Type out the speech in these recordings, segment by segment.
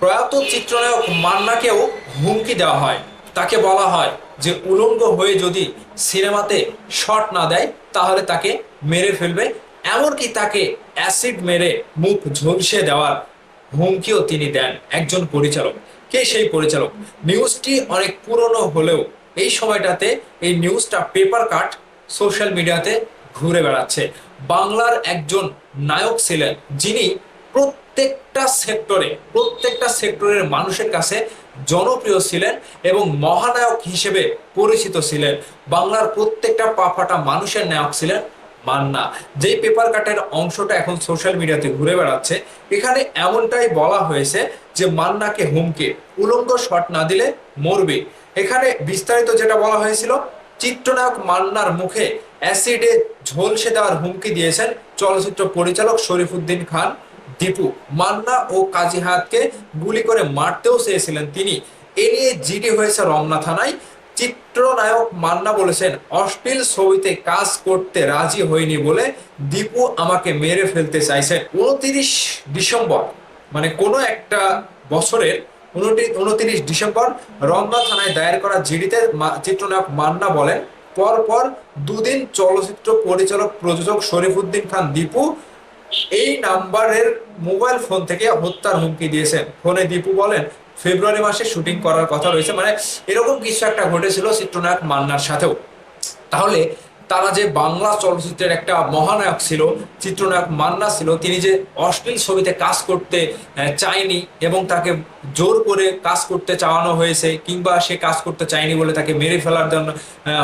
প্রয়াত চিত্রনায়ক মান্নাকেও হুমকি দেওয়া হয়। তাকে বলা হয় যে, উলঙ্গ হয়ে যদি সিনেমাতে শট না দেয়, তাহলে তাকে মেরে ফেলবে। এমনকি তাকে অ্যাসিড মেরে মুখ ঝলসে দেওয়ার হুমকিও তিনি দেন একজন পরিচালক। কে সেই পরিচালক? নিউজটি অনেক পুরনো হলেও এই সময়টাতে এই নিউজটা পেপার কাট সোশ্যাল মিডিয়াতে ঘুরে বেড়াচ্ছে। বাংলার একজন নায়ক ছিলেন, যিনি প্রত্যেকটা সেক্টরে, প্রত্যেকটা সেক্টরের মানুষের কাছে জনপ্রিয় ছিলেন এবং মহানায়ক হিসেবে পরিচিত ছিলেন। বাংলার প্রত্যেকটা পাফাটা মানুষের নায়ক ছিলেন মান্না। যেই পেপার কাটের অংশটা এখন সোশ্যাল মিডিয়াতে ঘুরে বেড়াচ্ছে, এখানে এমনটাই বলা হয়েছে যে মান্নাকে হুমকে, উলঙ্গ শট না দিলে মরবে। এখানে বিস্তারিত যেটা বলা হয়েছিল, চিত্রনায়ক মান্নার মুখে অ্যাসিডে ঝলসে দেওয়ার হুমকি দিয়েছেন চলচ্চিত্র পরিচালক শরীফুদ্দিন খান। দীপু মান্না ও কাজী হায়াতকে গুলি করে মারতেও চেয়েছিলেন তিনি। এ নিয়ে জিডি হয়েছে রমনা থানায়। চিত্রনায়ক মান্না বলেছেন, অশ্লীল ছবিতে কাজ করতে রাজি হয়নি বলে দীপু আমাকে মেরে ফেলতে চাইছেন। উনত্রিশ ডিসেম্বর মানে কোনো একটা বছরের উনত্রিশ ডিসেম্বর রমনা থানায় দায়ের করা জিডিতে চিত্রনায়ক মান্না বলেন, পরপর দুদিন চলচ্চিত্র পরিচালক প্রযোজক শরীফুদ্দিন খান দীপু এই নাম্বারের মোবাইল ফোন থেকে হত্যার হুমকি দিয়েছেন। ফোনে দীপু বলেন, ফেব্রুয়ারি মাসে শুটিং করার কথা রয়েছে মানে এরকম কিছু একটা ঘটেছিল চিত্রনায়ক মান্নার সাথেও। তাহলে তারা যে বাংলা চলচ্চিত্রের একটা মহানায়ক ছিল, চিত্রনায়ক মান্না ছিল, তিনি যে অশ্লীল ছবিতে কাজ করতে চায়নি এবং তাকে জোর করে কাজ করতে চাওয়ানো হয়েছে, কিংবা সে কাজ করতে চায়নি বলে তাকে মেরে ফেলার জন্য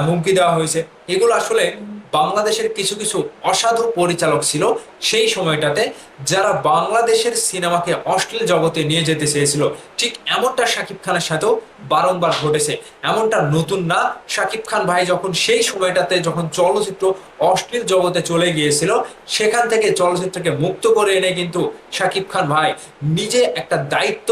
হুমকি দেওয়া হয়েছে, এগুলো আসলে বাংলাদেশের কিছু কিছু অসাধু পরিচালক ছিল, সেই সময়টাতে যারা বাংলাদেশের সিনেমাকে অশ্লীল জগতে নিয়ে যেতে চেয়েছিল, ঠিক এমনটা শাকিব খানের সাথেও বারংবার ঘটেছে। এমনটা নতুন না। শাকিব খান ভাই যখন সেই সময়টাতে যখন চলচ্চিত্র অশ্লীল জগতে চলে গিয়েছিল, সেখান থেকে চলচ্চিত্রকে মুক্ত করে এনে কিন্তু শাকিব খান ভাই নিজে একটা দায়িত্ব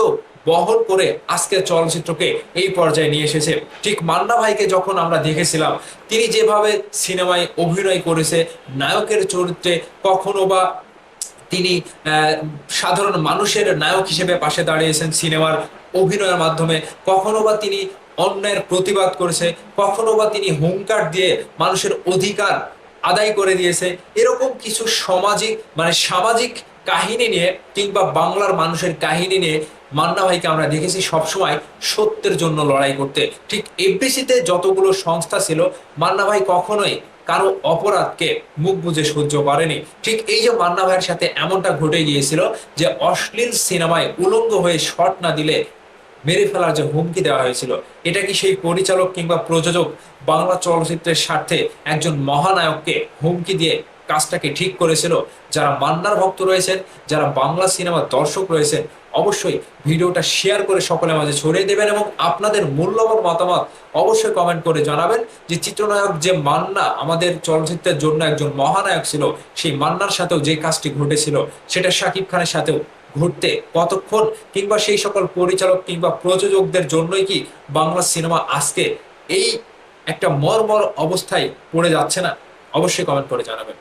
বহন করে আজকে চলচ্চিত্রকে এই পর্যায়ে নিয়ে এসেছে। ঠিক মান্না ভাইকে যখন আমরা দেখেছিলাম, তিনি যেভাবে সিনেমায় অভিনয় করেছে, নায়কের চরিত্রে কখনো বা তিনি সাধারণ মানুষের নায়ক হিসেবে পাশে দাঁড়িয়েছেন সিনেমার অভিনয়ের মাধ্যমে, কখনো বা তিনি অন্যায়ের প্রতিবাদ করেছে, কখনো বা তিনি হুঙ্কার দিয়ে মানুষের অধিকার আদায় করে দিয়েছে। এরকম কিছু সামাজিক মানে সামাজিক কাহিনী নিয়ে কিংবা বাংলার মানুষের কাহিনী নিয়ে মান্না ভাইকে আমরা দেখেছি সবসময় সত্যের জন্য লড়াই করতে। ঠিক এফবিসিতে যতগুলো সংস্থা ছিল, মান্না ভাই কখনোই কারও অপরাধকে মুখ বুঝে সহ্য করেনি। ঠিক এই যে মান্না ভাইয়ের সাথে এমনটা ঘটে গিয়েছিল যে অশ্লীল সিনেমায় উলঙ্গ হয়ে শট না দিলে মেরে ফেলার যে হুমকি দেওয়া হয়েছিল, এটা কি সেই পরিচালক কিংবা প্রযোজক বাংলা চলচ্চিত্রের স্বার্থে একজন মহানায়ককে হুমকি দিয়ে কাজটাকে ঠিক করেছিল। যারা মান্নার ভক্ত রয়েছেন, যারা বাংলা সিনেমার দর্শক রয়েছেন, অবশ্যই ভিডিওটা শেয়ার করে সকলের মাঝে ছড়িয়ে দেবেন এবং আপনাদের মূল্যবান মতামত অবশ্যই কমেন্ট করে জানাবেন যে চিত্রনায়ক যে মান্না আমাদের চলচ্চিত্রের জন্য একজন মহানায়ক ছিল, সেই মান্নার সাথেও যে কাজটি ঘটেছিল, সেটা শাকিব খানের সাথেও ঘুরতে কতক্ষণ কিংবা সেই সকল পরিচালক কিংবা প্রযোজকদের জন্যই কি বাংলা সিনেমা আজকে এই একটা মর্মর অবস্থায় পড়ে যাচ্ছে না? অবশ্যই কমেন্ট করে জানাবেন।